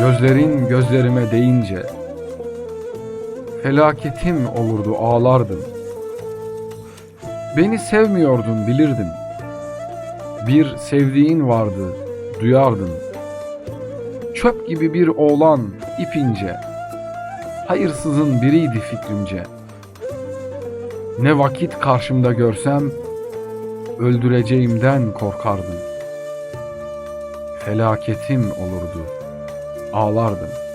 Gözlerin gözlerime değince Felaketim olurdu ağlardım. Beni sevmiyordun bilirdim. Bir sevdiğin vardı duyardım Çöp gibi bir oğlan ipince Hayırsızın biriydi fikrimce. Ne vakit karşımda görsem Öldüreceğimden korkardım. Felaketim olurdu ağlardım.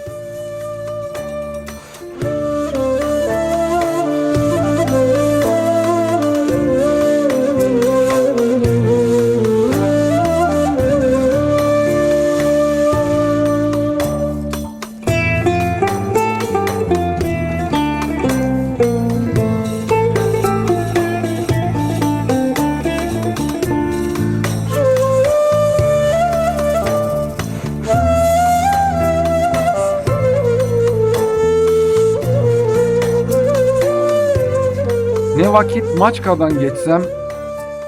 Ne vakit Maçka'dan geçsem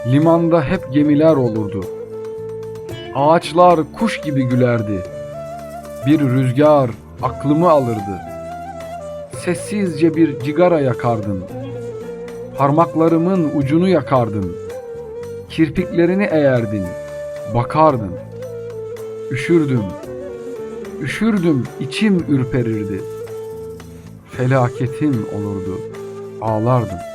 limanda hep gemiler olurdu. Ağaçlar kuş gibi gülerdi. Bir rüzgar aklımı alırdı. Sessizce bir cigara yakardın. Parmaklarımın ucunu yakardın. Kirpiklerini eğerdin. Bakardın. Üşürdüm. Üşürdüm, içim ürperirdi. Felaketim olurdu. Ağlardım.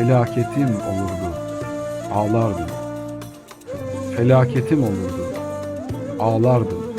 felaketim olurdu, ağlardım. Felaketim olurdu, ağlardım.